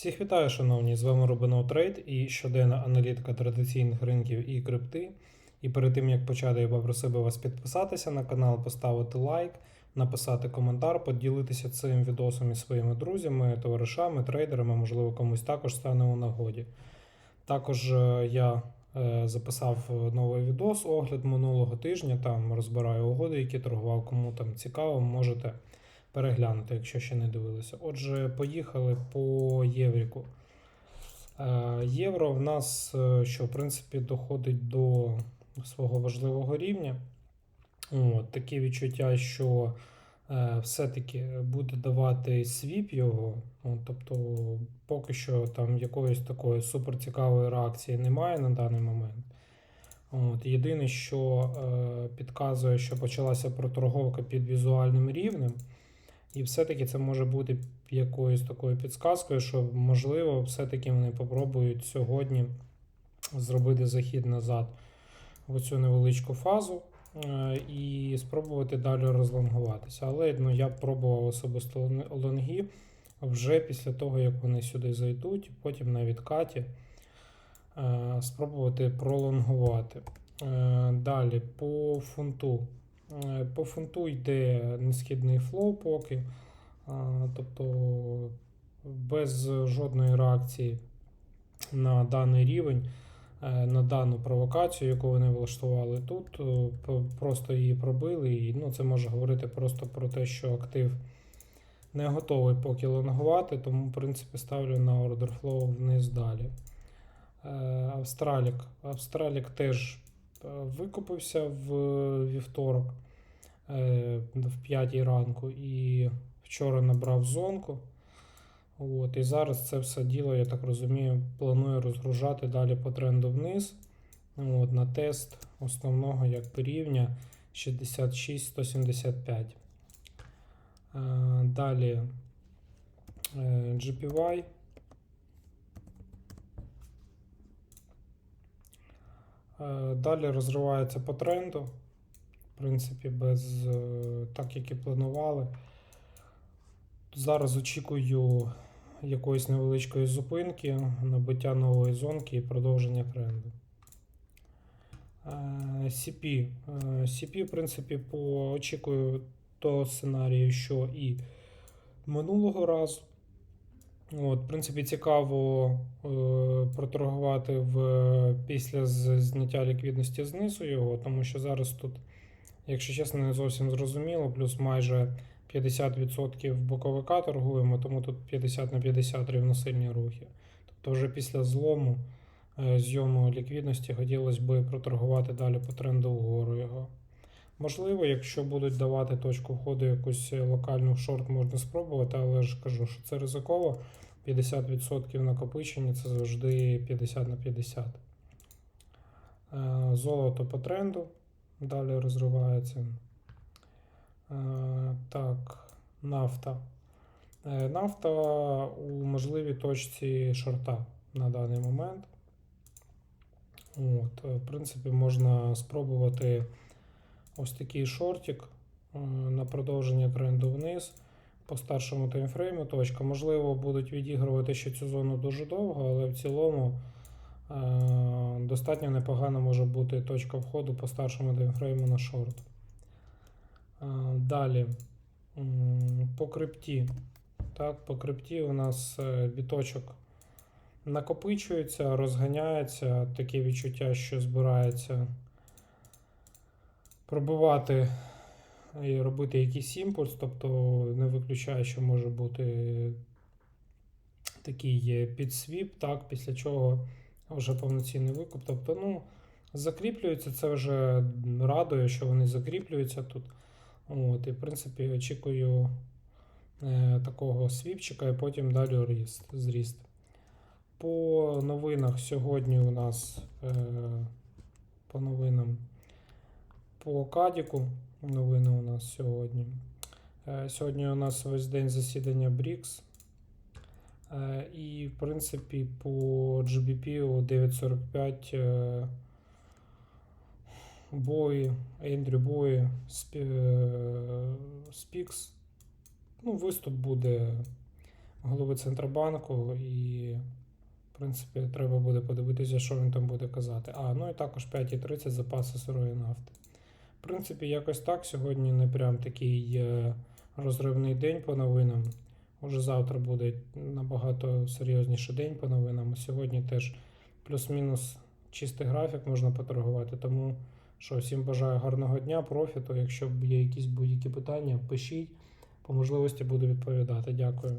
Всіх вітаю, шановні! З вами Робинов Трейд і щоденна аналітика традиційних ринків і крипти. І перед тим як почати, я попросив би вас підписатися на канал, поставити лайк, написати коментар, поділитися цим відосом із своїми друзями, товаришами, трейдерами, можливо, комусь також стане у нагоді. Також е, я е, записав новий відос, огляд минулого тижня. Там розбираю угоди, які торгував, кому там цікаво, можете переглянути, якщо ще не дивилися. Отже, поїхали по Євріку. Е, Євро в нас, е, що в принципі доходить до свого важливого рівня. От, Такі відчуття, що е, все-таки буде давати свіп його. От, тобто, поки що там якоїсь такої суперцікавої реакції немає на даний момент. От, Єдине, що е, підказує, що почалася проторговка під візуальним рівнем. І все-таки це може бути якоюсь такою підсказкою, що, можливо, все-таки вони попробують сьогодні зробити захід назад в цю невеличку фазу е, і спробувати далі розлонгуватися. Але ну, я пробував особисто лон- лонги вже після того, як вони сюди зайдуть, потім на відкаті е, спробувати пролонгувати. Е, Далі по фунту. Е, По фунту йде несхідний флоу поки, тобто без жодної реакції на даний рівень, е, на дану провокацію, яку вони влаштували тут, е, просто її пробили. І ну, це може говорити просто про те, що актив не готовий поки лонгувати, тому, в принципі, ставлю на order flow вниз далі. Е, Австралік. Австралік теж е, викупився в вівторок е, в 5 ранку і вчора набрав зонку. От, і зараз це все діло, я так розумію, планує розгружати далі по тренду вниз. От, на тест основного якби рівня 66-175. Е, Далі е, GPY. Далі розривається по тренду. В принципі, без е, так, як і планували. Зараз очікую якоїсь невеличкої зупинки, набиття нової зонки і продовження тренду. Е, CP. Е, CP, в принципі, по очікую того сценарію, що і минулого разу. От, в принципі, цікаво е, проторгувати в, після зняття ліквідності знизу його, тому що зараз тут, якщо чесно, не зовсім зрозуміло, плюс майже 50% боковика торгуємо, тому тут 50 на 50 рівносильні рухи. Тобто вже після злому е, зйому ліквідності хотілося б проторгувати далі по тренду вгору його. Можливо, якщо будуть давати точку входу якусь локальну в шорт, можна спробувати, але ж кажу, що це ризиково. 50% накопичення це завжди 50 на 50. Е, Золото по тренду далі розривається. Е, Так, нафта. Е, Нафта у можливій точці шорта на даний момент. От, е, в принципі, можна спробувати ось такий шортик е, на продовження тренду вниз по старшому таймфрейму. Точка. Можливо, будуть відігрувати ще цю зону дуже довго, але в цілому е, достатньо непогано може бути точка входу по старшому таймфрейму на шорт. Е, Далі по крипті. Так, по крипті у нас біточок накопичується, розганяється. Таке відчуття, що збирається пробивати і робити якийсь імпульс, тобто не виключаю, що може бути такий підсвіп, так, після чого вже повноцінний викуп. Тобто, ну, закріплюється, це вже радує, що вони закріплюються тут. От, і, в принципі, очікую е, такого свіпчика і потім далі ріст, зріст. По новинах сьогодні у нас е, по новинам по Кадіку новини у нас сьогодні. Е, Сьогодні у нас весь день засідання БРІКС. Е, І, в принципі, по GBP о 9.45 е, Бої, Ендрю Бої, Спікс. Ну, виступ буде голови Центробанку, і, в принципі, треба буде подивитися, що він там буде казати. А, ну і також 5,30 запаси сирої нафти. В принципі, якось так. Сьогодні не прям такий е, розривний день по новинам. Уже завтра буде набагато серйозніший день по новинам. Сьогодні теж плюс-мінус чистий графік можна поторгувати. Тому що всім бажаю гарного дня, профіту. Якщо є якісь будь-які питання, пишіть. По можливості буду відповідати. Дякую.